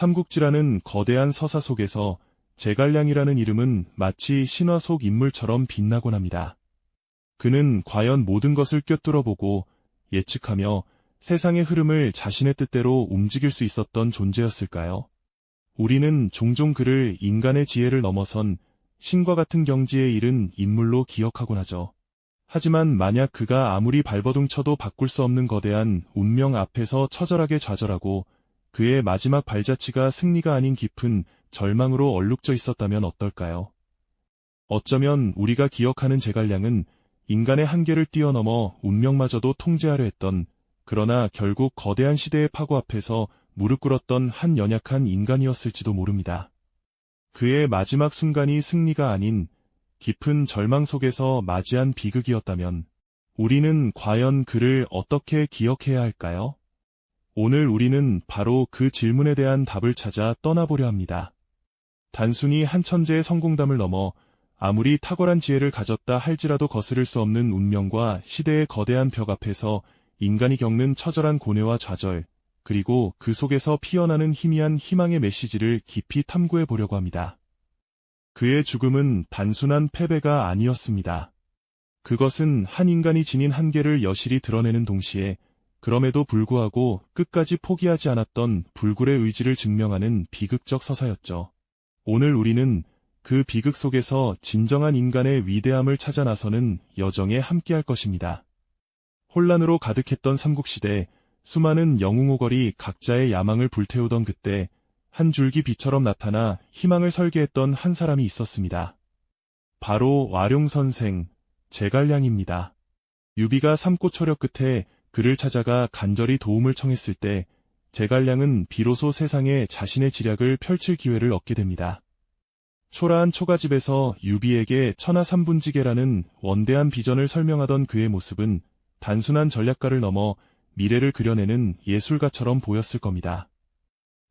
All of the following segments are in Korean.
삼국지라는 거대한 서사 속에서 제갈량이라는 이름은 마치 신화 속 인물처럼 빛나곤 합니다. 그는 과연 모든 것을 꿰뚫어보고 예측하며 세상의 흐름을 자신의 뜻대로 움직일 수 있었던 존재였을까요? 우리는 종종 그를 인간의 지혜를 넘어선 신과 같은 경지에 이른 인물로 기억하곤 하죠. 하지만 만약 그가 아무리 발버둥 쳐도 바꿀 수 없는 거대한 운명 앞에서 처절하게 좌절하고 그의 마지막 발자취가 승리가 아닌 깊은 절망으로 얼룩져 있었다면 어떨까요? 어쩌면 우리가 기억하는 제갈량은 인간의 한계를 뛰어넘어 운명마저도 통제하려 했던 그러나 결국 거대한 시대의 파고 앞에서 무릎 꿇었던 한 연약한 인간이었을지도 모릅니다. 그의 마지막 순간이 승리가 아닌 깊은 절망 속에서 맞이한 비극이었다면 우리는 과연 그를 어떻게 기억해야 할까요? 오늘 우리는 바로 그 질문에 대한 답을 찾아 떠나보려 합니다. 단순히 한 천재의 성공담을 넘어 아무리 탁월한 지혜를 가졌다 할지라도 거스를 수 없는 운명과 시대의 거대한 벽 앞에서 인간이 겪는 처절한 고뇌와 좌절, 그리고 그 속에서 피어나는 희미한 희망의 메시지를 깊이 탐구해 보려고 합니다. 그의 죽음은 단순한 패배가 아니었습니다. 그것은 한 인간이 지닌 한계를 여실히 드러내는 동시에 그럼에도 불구하고 끝까지 포기하지 않았던 불굴의 의지를 증명하는 비극적 서사였죠. 오늘 우리는 그 비극 속에서 진정한 인간의 위대함을 찾아 나서는 여정에 함께할 것입니다. 혼란으로 가득했던 삼국시대 수많은 영웅호걸이 각자의 야망을 불태우던 그때 한 줄기 빛처럼 나타나 희망을 설계했던 한 사람이 있었습니다. 바로 와룡 선생, 제갈량입니다. 유비가 삼고초력 끝에 그를 찾아가 간절히 도움을 청했을 때 제갈량은 비로소 세상에 자신의 지략을 펼칠 기회를 얻게 됩니다. 초라한 초가집에서 유비에게 천하삼분지계라는 원대한 비전을 설명하던 그의 모습은 단순한 전략가를 넘어 미래를 그려내는 예술가처럼 보였을 겁니다.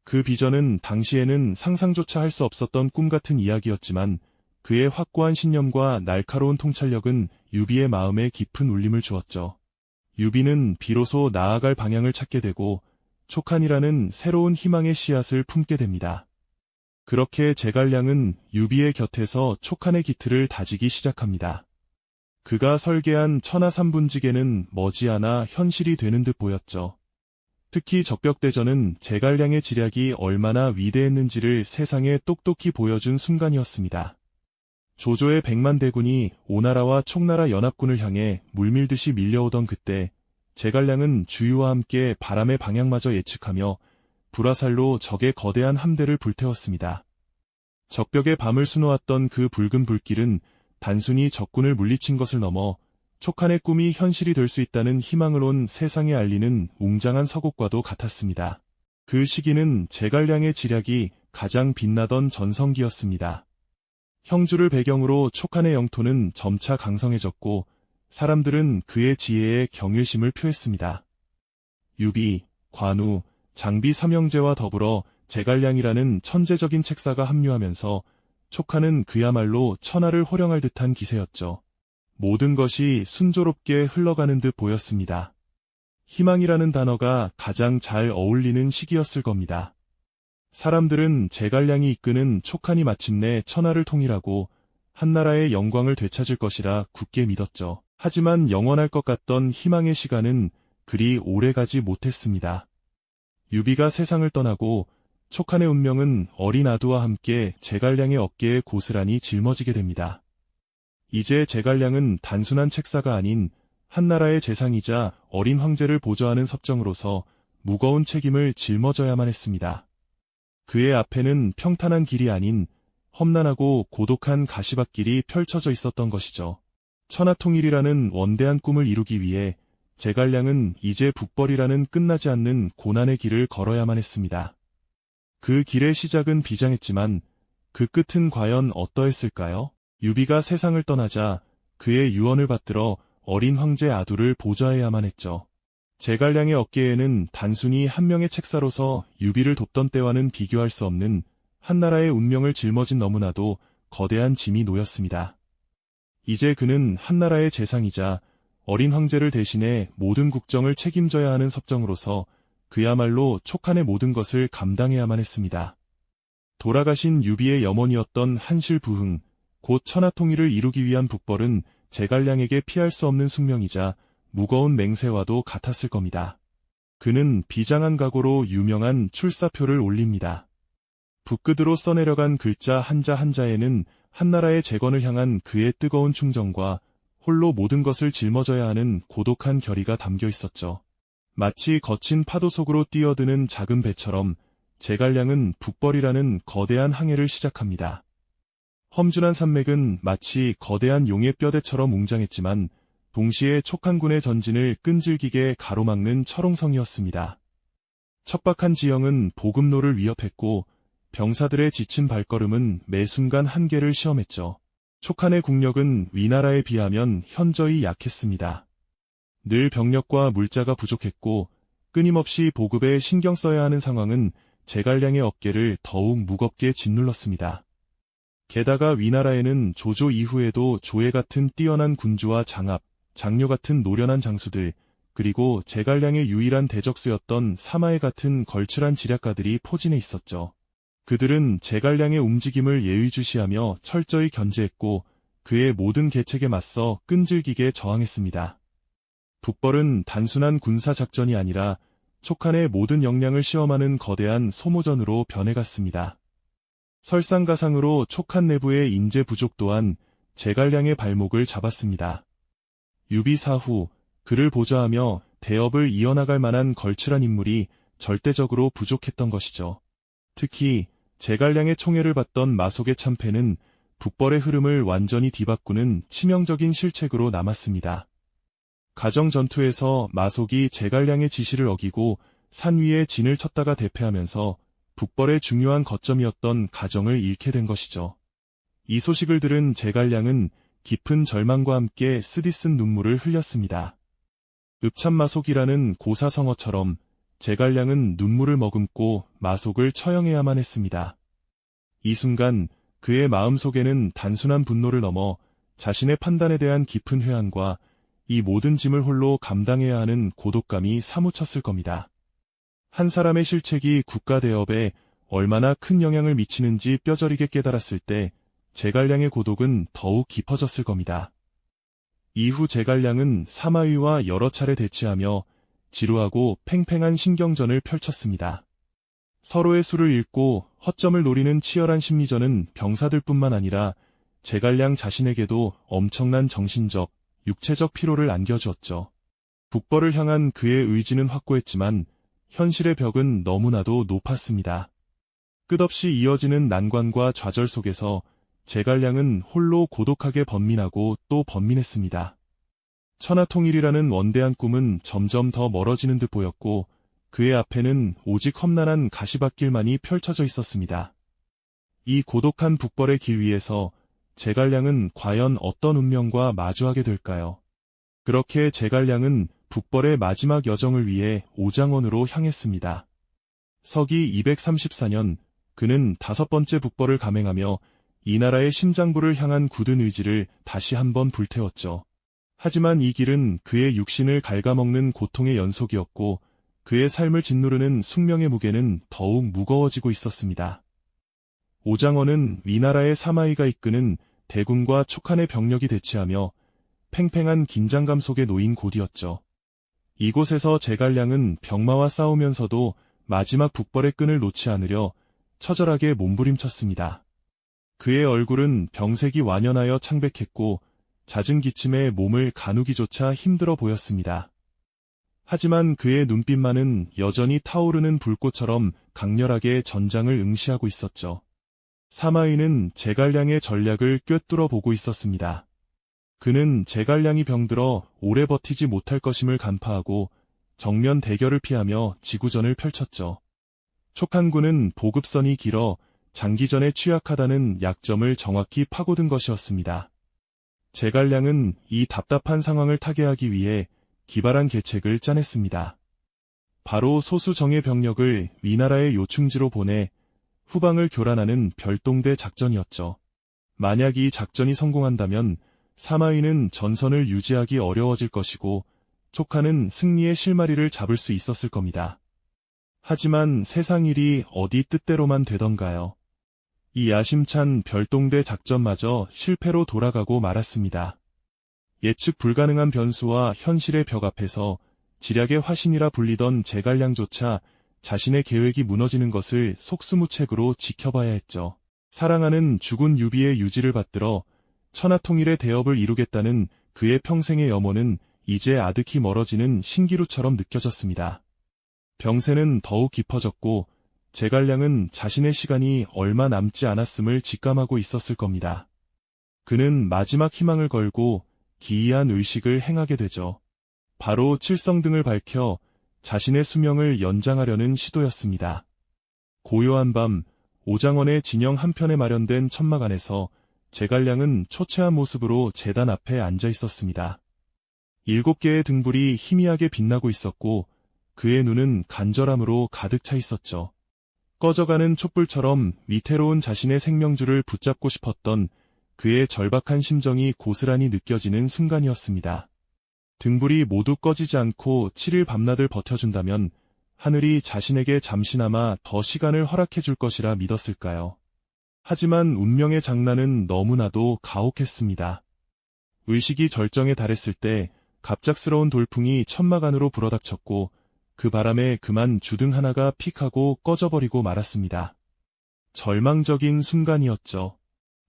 그 비전은 당시에는 상상조차 할 수 없었던 꿈 같은 이야기였지만 그의 확고한 신념과 날카로운 통찰력은 유비의 마음에 깊은 울림을 주었죠. 유비는 비로소 나아갈 방향을 찾게 되고 촉한이라는 새로운 희망의 씨앗을 품게 됩니다. 그렇게 제갈량은 유비의 곁에서 촉한의 기틀을 다지기 시작합니다. 그가 설계한 천하삼분지계는 머지않아 현실이 되는 듯 보였죠. 특히 적벽대전은 제갈량의 지략이 얼마나 위대했는지를 세상에 똑똑히 보여준 순간이었습니다. 조조의 백만 대군이 오나라와 촉나라 연합군을 향해 물밀듯이 밀려오던 그때 제갈량은 주유와 함께 바람의 방향마저 예측하며 불화살로 적의 거대한 함대를 불태웠습니다. 적벽의 밤을 수놓았던 그 붉은 불길은 단순히 적군을 물리친 것을 넘어 촉한의 꿈이 현실이 될 수 있다는 희망을 온 세상에 알리는 웅장한 서곡과도 같았습니다. 그 시기는 제갈량의 지략이 가장 빛나던 전성기였습니다. 형주를 배경으로 촉한의 영토는 점차 강성해졌고 사람들은 그의 지혜에 경외심을 표했습니다. 유비, 관우, 장비 삼형제와 더불어 제갈량이라는 천재적인 책사가 합류하면서 촉하는 그야말로 천하를 호령할 듯한 기세였죠. 모든 것이 순조롭게 흘러가는 듯 보였습니다. 희망이라는 단어가 가장 잘 어울리는 시기였을 겁니다. 사람들은 제갈량이 이끄는 촉한이 마침내 천하를 통일하고 한나라의 영광을 되찾을 것이라 굳게 믿었죠. 하지만 영원할 것 같던 희망의 시간은 그리 오래가지 못했습니다. 유비가 세상을 떠나고 촉한의 운명은 어린 아두와 함께 제갈량의 어깨에 고스란히 짊어지게 됩니다. 이제 제갈량은 단순한 책사가 아닌 한나라의 재상이자 어린 황제를 보좌하는 섭정으로서 무거운 책임을 짊어져야만 했습니다. 그의 앞에는 평탄한 길이 아닌 험난하고 고독한 가시밭길이 펼쳐져 있었던 것이죠. 천하통일이라는 원대한 꿈을 이루기 위해 제갈량은 이제 북벌이라는 끝나지 않는 고난의 길을 걸어야만 했습니다. 그 길의 시작은 비장했지만 그 끝은 과연 어떠했을까요? 유비가 세상을 떠나자 그의 유언을 받들어 어린 황제 아두를 보좌해야만 했죠. 제갈량의 어깨에는 단순히 한 명의 책사로서 유비를 돕던 때와는 비교할 수 없는 한나라의 운명을 짊어진 너무나도 거대한 짐이 놓였습니다. 이제 그는 한나라의 재상이자 어린 황제를 대신해 모든 국정을 책임져야 하는 섭정으로서 그야말로 촉한의 모든 것을 감당해야만 했습니다. 돌아가신 유비의 염원이었던 한실 부흥, 곧 천하통일을 이루기 위한 북벌은 제갈량에게 피할 수 없는 숙명이자 무거운 맹세와도 같았을 겁니다. 그는 비장한 각오로 유명한 출사표를 올립니다. 북끝으로 써내려간 글자 한자 한자에는 한나라의 재건을 향한 그의 뜨거운 충정과 홀로 모든 것을 짊어져야 하는 고독한 결의가 담겨 있었죠. 마치 거친 파도 속으로 뛰어드는 작은 배처럼 제갈량은 북벌이라는 거대한 항해를 시작합니다. 험준한 산맥은 마치 거대한 용의 뼈대처럼 웅장했지만 동시에 촉한군의 전진을 끈질기게 가로막는 철옹성이었습니다. 척박한 지형은 보급로를 위협했고 병사들의 지친 발걸음은 매 순간 한계를 시험했죠. 촉한의 국력은 위나라에 비하면 현저히 약했습니다. 늘 병력과 물자가 부족했고 끊임없이 보급에 신경 써야 하는 상황은 제갈량의 어깨를 더욱 무겁게 짓눌렀습니다. 게다가 위나라에는 조조 이후에도 조회 같은 뛰어난 군주와 장압, 장료 같은 노련한 장수들, 그리고 제갈량의 유일한 대적수였던 사마에 같은 걸출한 지략가들이 포진해 있었죠. 그들은 제갈량의 움직임을 예의주시하며 철저히 견제했고 그의 모든 계책에 맞서 끈질기게 저항했습니다. 북벌은 단순한 군사작전이 아니라 촉한의 모든 역량을 시험하는 거대한 소모전으로 변해갔습니다. 설상가상으로 촉한 내부의 인재 부족 또한 제갈량의 발목을 잡았습니다. 유비 사후 그를 보좌하며 대업을 이어나갈 만한 걸출한 인물이 절대적으로 부족했던 것이죠. 특히 제갈량의 총애를 받던 마속의 참패는 북벌의 흐름을 완전히 뒤바꾸는 치명적인 실책으로 남았습니다. 가정 전투에서 마속이 제갈량의 지시를 어기고 산 위에 진을 쳤다가 대패하면서 북벌의 중요한 거점이었던 가정을 잃게 된 것이죠. 이 소식을 들은 제갈량은 깊은 절망과 함께 쓰디쓴 눈물을 흘렸습니다. 읍참마속이라는 고사성어처럼 제갈량은 눈물을 머금고 마속을 처형해야만 했습니다. 이 순간 그의 마음속에는 단순한 분노를 넘어 자신의 판단에 대한 깊은 회한과 이 모든 짐을 홀로 감당해야 하는 고독감이 사무쳤을 겁니다. 한 사람의 실책이 국가 대업에 얼마나 큰 영향을 미치는지 뼈저리게 깨달았을 때 제갈량의 고독은 더욱 깊어졌을 겁니다. 이후 제갈량은 사마위와 여러 차례 대치하며 지루하고 팽팽한 신경전을 펼쳤습니다. 서로의 수를 읽고 허점을 노리는 치열한 심리전은 병사들뿐만 아니라 제갈량 자신에게도 엄청난 정신적, 육체적 피로를 안겨주었죠. 북벌을 향한 그의 의지는 확고했지만 현실의 벽은 너무나도 높았습니다. 끝없이 이어지는 난관과 좌절 속에서 제갈량은 홀로 고독하게 번민하고 또 번민했습니다. 천하통일이라는 원대한 꿈은 점점 더 멀어지는 듯 보였고 그의 앞에는 오직 험난한 가시밭길만이 펼쳐져 있었습니다. 이 고독한 북벌의 길 위에서 제갈량은 과연 어떤 운명과 마주하게 될까요? 그렇게 제갈량은 북벌의 마지막 여정을 위해 오장원으로 향했습니다. 서기 234년 그는 다섯 번째 북벌을 감행하며 이 나라의 심장부를 향한 굳은 의지를 다시 한번 불태웠죠. 하지만 이 길은 그의 육신을 갉아먹는 고통의 연속이었고 그의 삶을 짓누르는 숙명의 무게는 더욱 무거워지고 있었습니다. 오장원은 위나라의 사마이가 이끄는 대군과 촉한의 병력이 대치하며 팽팽한 긴장감 속에 놓인 곳이었죠. 이곳에서 제갈량은 병마와 싸우면서도 마지막 북벌의 끈을 놓지 않으려 처절하게 몸부림쳤습니다. 그의 얼굴은 병색이 완연하여 창백했고 잦은 기침에 몸을 가누기조차 힘들어 보였습니다. 하지만 그의 눈빛만은 여전히 타오르는 불꽃처럼 강렬하게 전장을 응시하고 있었죠. 사마이는 제갈량의 전략을 꿰뚫어 보고 있었습니다. 그는 제갈량이 병들어 오래 버티지 못할 것임을 간파하고 정면 대결을 피하며 지구전을 펼쳤죠. 촉한군은 보급선이 길어 장기전에 취약하다는 약점을 정확히 파고든 것이었습니다. 제갈량은 이 답답한 상황을 타개하기 위해 기발한 계책을 짜냈습니다. 바로 소수 정예 병력을 위나라의 요충지로 보내 후방을 교란하는 별동대 작전이었죠. 만약 이 작전이 성공한다면 사마이는 전선을 유지하기 어려워질 것이고 촉하는 승리의 실마리를 잡을 수 있었을 겁니다. 하지만 세상 일이 어디 뜻대로만 되던가요. 이 야심찬 별동대 작전마저 실패로 돌아가고 말았습니다. 예측 불가능한 변수와 현실의 벽 앞에서 지략의 화신이라 불리던 제갈량조차 자신의 계획이 무너지는 것을 속수무책으로 지켜봐야 했죠. 사랑하는 죽은 유비의 유지를 받들어 천하통일의 대업을 이루겠다는 그의 평생의 염원은 이제 아득히 멀어지는 신기루처럼 느껴졌습니다. 병세는 더욱 깊어졌고 제갈량은 자신의 시간이 얼마 남지 않았음을 직감하고 있었을 겁니다. 그는 마지막 희망을 걸고 기이한 의식을 행하게 되죠. 바로 칠성 등을 밝혀 자신의 수명을 연장하려는 시도였습니다. 고요한 밤 오장원의 진영 한편에 마련된 천막 안에서 제갈량은 초췌한 모습으로 재단 앞에 앉아 있었습니다. 일곱 개의 등불이 희미하게 빛나고 있었고 그의 눈은 간절함으로 가득 차 있었죠. 꺼져가는 촛불처럼 위태로운 자신의 생명줄을 붙잡고 싶었던 그의 절박한 심정이 고스란히 느껴지는 순간이었습니다. 등불이 모두 꺼지지 않고 7일 밤낮을 버텨준다면 하늘이 자신에게 잠시나마 더 시간을 허락해 줄 것이라 믿었을까요? 하지만 운명의 장난은 너무나도 가혹했습니다. 의식이 절정에 달했을 때 갑작스러운 돌풍이 천막 안으로 불어닥쳤고 그 바람에 그만 주등 하나가 픽하고 꺼져버리고 말았습니다. 절망적인 순간이었죠.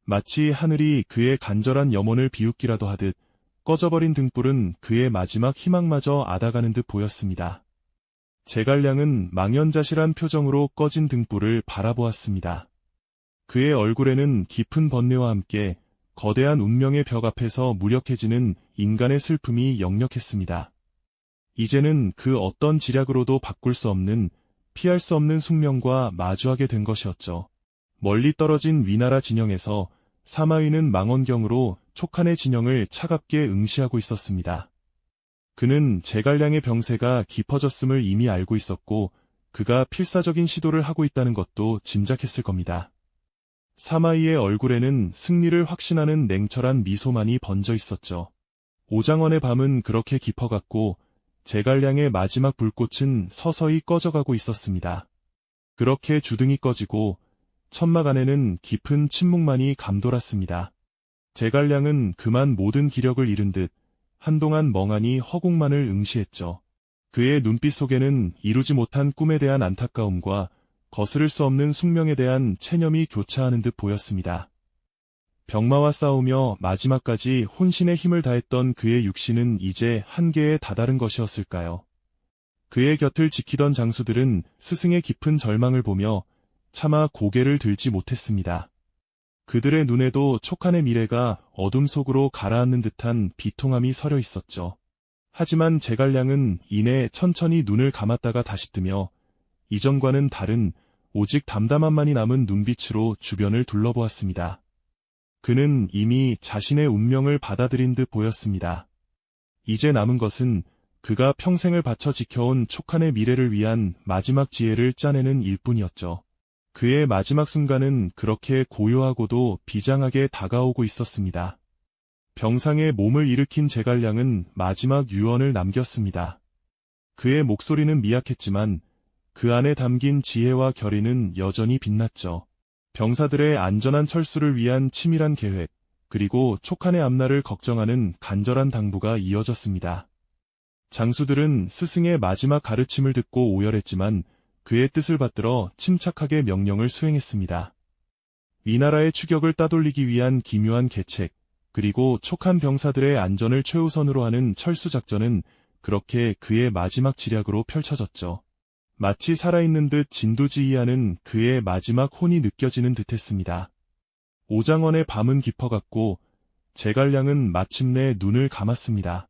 마치 하늘이 그의 간절한 염원을 비웃기라도 하듯 꺼져버린 등불은 그의 마지막 희망마저 앗아가는 듯 보였습니다. 제갈량은 망연자실한 표정으로 꺼진 등불을 바라보았습니다. 그의 얼굴에는 깊은 번뇌와 함께 거대한 운명의 벽 앞에서 무력해지는 인간의 슬픔이 역력했습니다. 이제는 그 어떤 지략으로도 바꿀 수 없는 피할 수 없는 숙명과 마주하게 된 것이었죠. 멀리 떨어진 위나라 진영에서 사마위는 망원경으로 촉한의 진영을 차갑게 응시하고 있었습니다. 그는 제갈량의 병세가 깊어졌음을 이미 알고 있었고 그가 필사적인 시도를 하고 있다는 것도 짐작했을 겁니다. 사마이의 얼굴에는 승리를 확신하는 냉철한 미소만이 번져 있었죠. 오장원의 밤은 그렇게 깊어갔고 제갈량의 마지막 불꽃은 서서히 꺼져가고 있었습니다. 그렇게 주등이 꺼지고 천막 안에는 깊은 침묵만이 감돌았습니다. 제갈량은 그만 모든 기력을 잃은 듯 한동안 멍하니 허공만을 응시했죠. 그의 눈빛 속에는 이루지 못한 꿈에 대한 안타까움과 거스를 수 없는 숙명에 대한 체념이 교차하는 듯 보였습니다. 병마와 싸우며 마지막까지 혼신의 힘을 다했던 그의 육신은 이제 한계에 다다른 것이었을까요? 그의 곁을 지키던 장수들은 스승의 깊은 절망을 보며 차마 고개를 들지 못했습니다. 그들의 눈에도 촉한의 미래가 어둠 속으로 가라앉는 듯한 비통함이 서려 있었죠. 하지만 제갈량은 이내 천천히 눈을 감았다가 다시 뜨며 이전과는 다른 오직 담담함만이 남은 눈빛으로 주변을 둘러보았습니다. 그는 이미 자신의 운명을 받아들인 듯 보였습니다. 이제 남은 것은 그가 평생을 바쳐 지켜온 촉한의 미래를 위한 마지막 지혜를 짜내는 일뿐이었죠. 그의 마지막 순간은 그렇게 고요하고도 비장하게 다가오고 있었습니다. 병상에 몸을 일으킨 제갈량은 마지막 유언을 남겼습니다. 그의 목소리는 미약했지만 그 안에 담긴 지혜와 결의는 여전히 빛났죠. 병사들의 안전한 철수를 위한 치밀한 계획, 그리고 촉한의 앞날을 걱정하는 간절한 당부가 이어졌습니다. 장수들은 스승의 마지막 가르침을 듣고 오열했지만 그의 뜻을 받들어 침착하게 명령을 수행했습니다. 위나라의 추격을 따돌리기 위한 기묘한 계책, 그리고 촉한 병사들의 안전을 최우선으로 하는 철수작전은 그렇게 그의 마지막 지략으로 펼쳐졌죠. 마치 살아있는 듯 진두지휘하는 그의 마지막 혼이 느껴지는 듯했습니다. 오장원의 밤은 깊어갔고 제갈량은 마침내 눈을 감았습니다.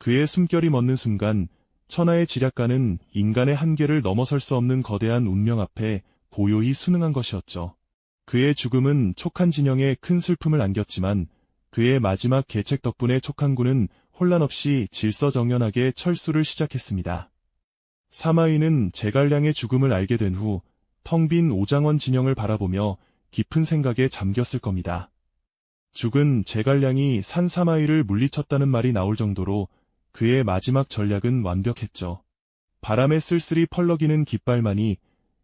그의 숨결이 멎는 순간 천하의 지략가는 인간의 한계를 넘어설 수 없는 거대한 운명 앞에 고요히 순응한 것이었죠. 그의 죽음은 촉한 진영에 큰 슬픔을 안겼지만 그의 마지막 계책 덕분에 촉한군은 혼란 없이 질서정연하게 철수를 시작했습니다. 사마이는 제갈량의 죽음을 알게 된 후 텅 빈 오장원 진영을 바라보며 깊은 생각에 잠겼을 겁니다. 죽은 제갈량이 산 사마이를 물리쳤다는 말이 나올 정도로 그의 마지막 전략은 완벽했죠. 바람에 쓸쓸히 펄럭이는 깃발만이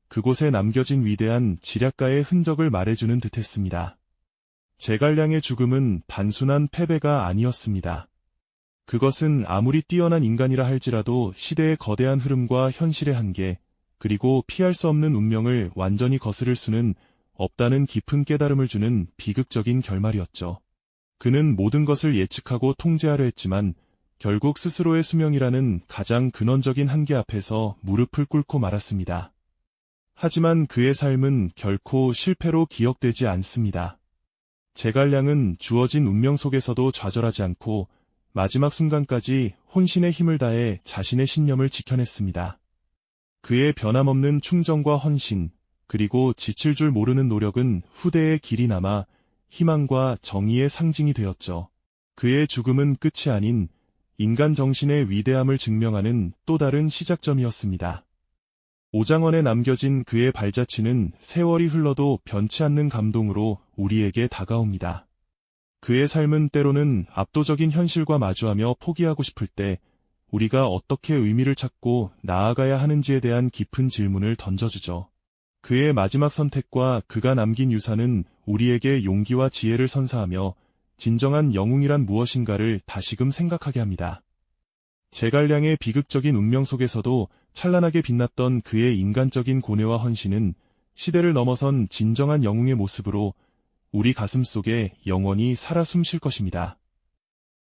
그곳에 남겨진 위대한 지략가의 흔적을 말해주는 듯했습니다. 제갈량의 죽음은 단순한 패배가 아니었습니다. 그것은 아무리 뛰어난 인간이라 할지라도 시대의 거대한 흐름과 현실의 한계, 그리고 피할 수 없는 운명을 완전히 거스를 수는 없다는 깊은 깨달음을 주는 비극적인 결말이었죠. 그는 모든 것을 예측하고 통제하려 했지만 결국 스스로의 수명이라는 가장 근원적인 한계 앞에서 무릎을 꿇고 말았습니다. 하지만 그의 삶은 결코 실패로 기억되지 않습니다. 제갈량은 주어진 운명 속에서도 좌절하지 않고 마지막 순간까지 혼신의 힘을 다해 자신의 신념을 지켜냈습니다. 그의 변함없는 충정과 헌신, 그리고 지칠 줄 모르는 노력은 후대의 길이 남아 희망과 정의의 상징이 되었죠. 그의 죽음은 끝이 아닌 인간 정신의 위대함을 증명하는 또 다른 시작점이었습니다. 오장원에 남겨진 그의 발자취는 세월이 흘러도 변치 않는 감동으로 우리에게 다가옵니다. 그의 삶은 때로는 압도적인 현실과 마주하며 포기하고 싶을 때 우리가 어떻게 의미를 찾고 나아가야 하는지에 대한 깊은 질문을 던져주죠. 그의 마지막 선택과 그가 남긴 유산은 우리에게 용기와 지혜를 선사하며 진정한 영웅이란 무엇인가를 다시금 생각하게 합니다. 제갈량의 비극적인 운명 속에서도 찬란하게 빛났던 그의 인간적인 고뇌와 헌신은 시대를 넘어선 진정한 영웅의 모습으로 우리 가슴 속에 영원히 살아 숨쉴 것입니다.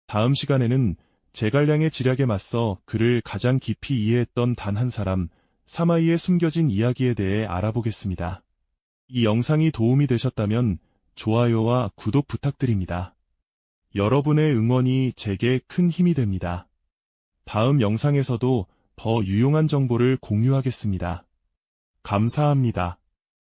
다음 시간에는 제갈량의 지략에 맞서 그를 가장 깊이 이해했던 단 한 사람, 사마이의 숨겨진 이야기에 대해 알아보겠습니다. 이 영상이 도움이 되셨다면 좋아요와 구독 부탁드립니다. 여러분의 응원이 제게 큰 힘이 됩니다. 다음 영상에서도 더 유용한 정보를 공유하겠습니다. 감사합니다.